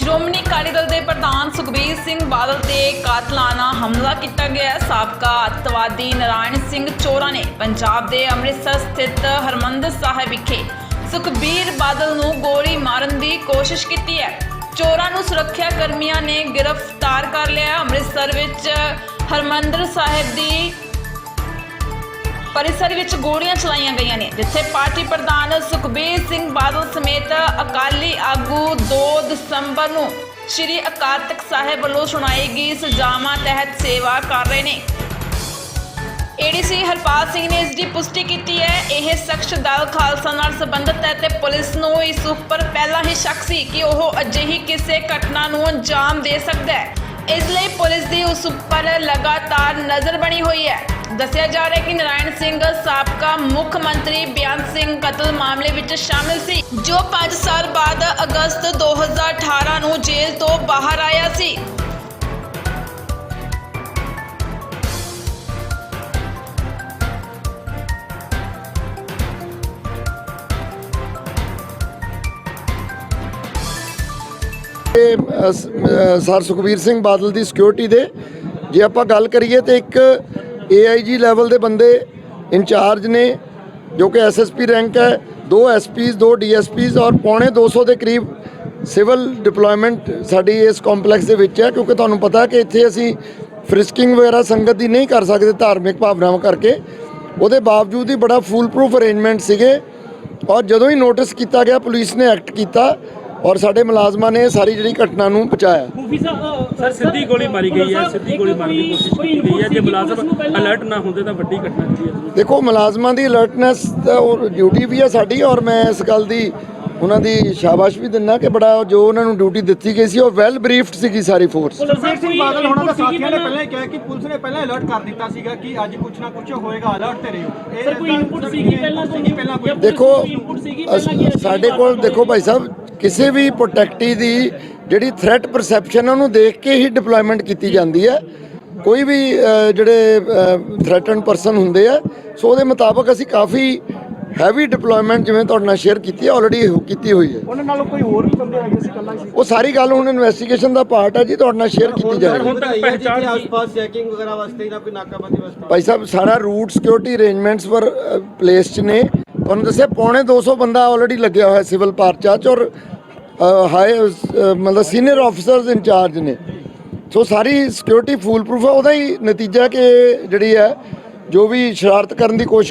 ਸ਼੍ਰੋਮਣੀ ਅਕਾਲੀ ਦਲ ਦੇ ਪ੍ਰਧਾਨ ਸੁਖਬੀਰ ਸਿੰਘ ਬਾਦਲ ਤੇ ਕਾਤਲਾਨਾ ਹਮਲਾ ਕੀਤਾ ਗਿਆ ਸਾਬਕਾ ਅੱਤਵਾਦੀ ਨਾਰਾਇਣ ਸਿੰਘ ਚੋਰਾ ਨੇ ਪੰਜਾਬ ਦੇ ਅੰਮ੍ਰਿਤਸਰ ਸਥਿਤ ਹਰਮੰਦਰ ਸਾਹਿਬ ਵਿਖੇ ਸੁਖਬੀਰ ਬਾਦਲ ਨੂੰ ਗੋਲੀ ਮਾਰਨ ਦੀ ਕੋਸ਼ਿਸ਼ ਕੀਤੀ ਹੈ। ਚੋਰਾਂ ਨੂੰ ਸੁਰੱਖਿਆ ਕਰਮੀਆਂ ਨੇ ਗ੍ਰਿਫਤਾਰ ਕਰ ਲਿਆ। ਅੰਮ੍ਰਿਤਸਰ ਵਿੱਚ ਹਰਮੰਦਰ ਸਾਹਿਬ ਦੀ ਪਰਿਸਰ ਵਿੱਚ ਗੋਲੀਆਂ ਚਲਾਈਆਂ ਗਈਆਂ ਨੇ, ਜਿੱਥੇ ਪਾਰਟੀ ਪ੍ਰਧਾਨ ਸੁਖਬੀਰ ਸਿੰਘ ਬਾਦਲ ਸਮੇਤ ਅਕਾਲੀ ਆਗੂ 2 ਦਸੰਬਰ ਨੂੰ ਸ਼੍ਰੀ ਅਕਾਲ ਤਖਤ ਸਾਹਿਬ ਵੱਲੋਂ ਸੁਣਾਈ ਗਈ ਸਜ਼ਾਵਾਂ ਤਹਿਤ ਸੇਵਾ ਕਰ ਰਹੇ ਨੇ। ਏਡੀਸੀ ਹਰਪਾਲ ਸਿੰਘ ਨੇ ਇਸ ਦੀ ਪੁਸ਼ਟੀ ਕੀਤੀ ਹੈ। ਇਹ ਸ਼ਖਸ ਦਲ ਖਾਲਸਾ ਨਾਲ ਸੰਬੰਧਿਤ ਹੈ ਤੇ ਪੁਲਿਸ ਨੂੰ ਇਸ ਉੱਪਰ ਪਹਿਲਾਂ ਹੀ ਸ਼ੱਕ ਸੀ ਕਿ ਉਹ ਅਜਿਹੀ ਕਿਸੇ ਘਟਨਾ ਨੂੰ ਅੰਜਾਮ ਦੇ ਸਕਦਾ ਹੈ। ਇਸ ਲਈ ਪੁਲਿਸ ਦੀ ਉਸ ਉੱਪਰ ਲਗਾਤਾਰ ਨਜ਼ਰ ਬਣੀ ਹੋਈ ਹੈ। ਦੱਸਿਆ ਜਾ ਰਿਹਾ ਹੈ ਕਿ ਨਾਰਾਇਣ ਸਿੰਘ ਸਾਬਕਾ ਮੁੱਖ ਮੰਤਰੀ ਬਿਆਨ ਸਿੰਘ ਕਤਲ ਮਾਮਲੇ ਵਿੱਚ ਸ਼ਾਮਿਲ ਸੀ, ਜੋ 5 ਸਾਲ ਬਾਅਦ ਅਗਸਤ 2018 ਨੂੰ ਜੇਲ੍ਹ ਤੋਂ ਬਾਹਰ ਆਇਆ ਸੀ। ਸਰ ਸੁਖਬੀਰ ਸਿੰਘ ਬਾਦਲ ਦੀ ਸਿਕਿਉਰਿਟੀ ਦੇ, ਜੇ ਆਪਾਂ ਗੱਲ ਕਰੀਏ ਤੇ ਇੱਕ ਏਆਈਜੀ ਲੈਵਲ ਦੇ ਬੰਦੇ ਇੰਚਾਰਜ ਨੇ, ਜੋ ਕਿ ਐਸਐਸਪੀ ਰੈਂਕ ਹੈ, ਦੋ ਐਸਪੀਸ ਦੋ ਡੀਐਸਪੀਸ ਔਰ ਪੌਣੇ 200 ਦੇ ਕਰੀਬ ਸਿਵਲ ਡਿਪਲੋਇਮੈਂਟ ਸਾਡੀ ਇਸ ਕੰਪਲੈਕਸ ਦੇ ਵਿੱਚ ਹੈ, ਕਿਉਂਕਿ ਤੁਹਾਨੂੰ ਪਤਾ ਕਿ ਇੱਥੇ ਅਸੀਂ ਫ੍ਰਿਸਕਿੰਗ ਵਗੈਰਾ ਸੰਗਤ ਦੀ ਨਹੀਂ ਕਰ ਸਕਦੇ ਧਾਰਮਿਕ ਭਾਵਨਾਵਾਂ ਕਰਕੇ। ਉਹਦੇ ਬਾਵਜੂਦ ਹੀ ਬੜਾ ਫੂਲ ਪ੍ਰੂਫ ਅਰੇਂਜਮੈਂਟ ਸੀਗੇ। ਔਰ ਜਦੋਂ ਹੀ ਨੋਟਿਸ ਕੀਤਾ ਗਿਆ ਪੁਲਿਸ ਨੇ ਐਕਟ ਕੀਤਾ ਔਰ ਸਾਡੇ ਮੁਲਾਜ਼ਮਾਂ ਨੇ ਸਾਰੀ ਜਿਹੜੀ ਘਟਨਾ ਨੂੰ ਸਾਹਿਬ ਸਰ ਸਿੱਧੀ ਗੋਲੀ ਮਾਰੀ ਗਈ ਹੈ ਸਿੱਧੀ ਗੋਲੀ ਮਾਰਨ ਦੀ ਕੋਸ਼ਿਸ਼ ਕੀਤੀ ਗਈ ਹੈ। ਜੇ ਮੁਲਾਜ਼ਮ ਅਲਰਟ ਨਾ ਹੁੰਦੇ ਤਾਂ ਵੱਡੀ ਘਟਨਾ ਹੁੰਦੀ ਹੈ। ਦੇਖੋ ਮੁਲਾਜ਼ਮਾਂ ਦੀ ਅਲਰਟਨੈਸ ਤਾਂ ਉਹ ਡਿਊਟੀ ਵੀ ਹੈ ਸਾਡੀ ਔਰ ਮੈਂ ਇਸ ਗੱਲ ਦੀ ਉਹਨਾਂ ਦੀ ਸ਼ਾਬਾਸ਼ ਵੀ ਦਿੰਦਾ ਕਿ ਬੜਾ ਜੋ ਉਹਨਾਂ ਨੂੰ ਡਿਊਟੀ ਦਿੱਤੀ ਗਈ ਸੀ ਉਹ ਵੈਲ ਬਰੀਫਡ ਸੀਗੀ ਸਾਰੀ ਫੋਰਸ ਸੁਖਬੀਰ ਸਿੰਘ ਬਾਦਲ ਹੋਣਾ ਦਾ ਸਾਥੀਆਂ ਨੇ ਪਹਿਲਾਂ? ਹੀ ਕਿਹਾ ਕਿ ਪੁਲਿਸ ਨੇ ਪਹਿਲਾਂ ਅਲਰਟ ਕਰ ਦਿੱਤਾ ਸੀਗਾ ਕਿ ਅੱਜ ਕੁਝ ਨਾ ਕੁਝ ਹੋਏਗਾ ਅਲਰਟ ਤੇ ਰਹੋ। ਇਹ ਸਰ ਕੋਈ ਇਨਪੁਟ ਸੀਗੀ ਪਹਿਲਾਂ ਸੀਗੀ ਪਹਿਲਾਂ ਕੋਈ ਦੇਖੋ ਸਾਡੇ ਕੋਲ ਦੇਖੋ ਭਾਈ ਸਾਹਿਬ ਕਿਸੇ ਵੀ ਪ੍ਰੋਟੈਕਟੀ ਦੀ ਜਿਹੜੀ ਥ੍ਰੈਟ ਪਰਸੈਪਸ਼ਨ ਹੈ ਉਹਨੂੰ ਦੇਖ ਕੇ ਹੀ ਡਿਪਲੋਇਮੈਂਟ ਕੀਤੀ ਜਾਂਦੀ ਹੈ ਕੋਈ ਵੀ ਜਿਹੜੇ ਥ੍ਰੈਟਨ ਪਰਸਨ ਹੁੰਦੇ ਆ ਸੋ ਉਹਦੇ ਮੁਤਾਬਕ ਅਸੀਂ ਕਾਫੀ ਹੈਵੀ ਡਿਪਲੋਇਮੈਂਟ ਜਿਵੇਂ ਤੁਹਾਡੇ ਨਾਲ ਸ਼ੇਅਰ ਕੀਤੀ ਹੈ ਆਲਰੇਡੀ ਕੀਤੀ ਹੋਈ ਹੈ। ਉਹਨਾਂ ਨਾਲੋਂ ਕੋਈ ਹੋਰ ਵੀ ਬੰਦੇ ਹੈਗੇ ਸੀ ਕੱਲਾ ਸੀ? ਉਹ ਸਾਰੀ ਗੱਲ ਹੁਣ ਇਨਵੈਸਟੀਗੇਸ਼ਨ ਦਾ ਪਾਰਟ ਹੈ ਜੀ ਤੁਹਾਡੇ ਨਾਲ ਸ਼ੇਅਰ ਕੀਤੀ ਜਾਏਗੀ। ਹੁਣ ਪਹਿਚਾਣ ਆਸ-ਪਾਸ ਚੈਕਿੰਗ ਵਗੈਰਾ ਵਾਸਤੇ ਜਾਂ ਕੋਈ ਨਾਕਾਬੰਦੀ ਵਾਸਤੇ? ਭਾਈ ਸਾਹਿਬ ਸਾਰਾ ਰੂਟ ਸਿਕਿਉਰਿਟੀ ਅਰੇਂਜਮੈਂਟਸ ਪਰ ਪਲੇਸ ਚ ਨੇ। ਤੁਹਾਨੂੰ ਦੱਸਿਆ ਪੌਣੇ 200 ਬੰਦਾ ਆਲਰੇਡੀ ਲੱਗਿਆ ਹੋਇਆ ਸਿਵਲ ਪਾਰਚਾ ਚ ਔਰ ਹਾਈ ਮਤਲਬ ਸੀਨੀਅਰ ਆਫੀਸਰਸ ਇੰਚਾਰਜ ਨੇ। ਸੋ ਸਾਰੀ ਸਿਕਿਉਰਿਟੀ ਫੂਲ ਪ੍ਰੂਫ ਹੈ ਉਹਦਾ ਹੀ ਨਤੀਜਾ ਕਿ ਜਿਹੜੀ ਹੈ, ਜੋ ਵੀ ਸ਼ਰਾਰਤ ਕਰਨ ਦੀ ਕੋਸ਼ਿਸ਼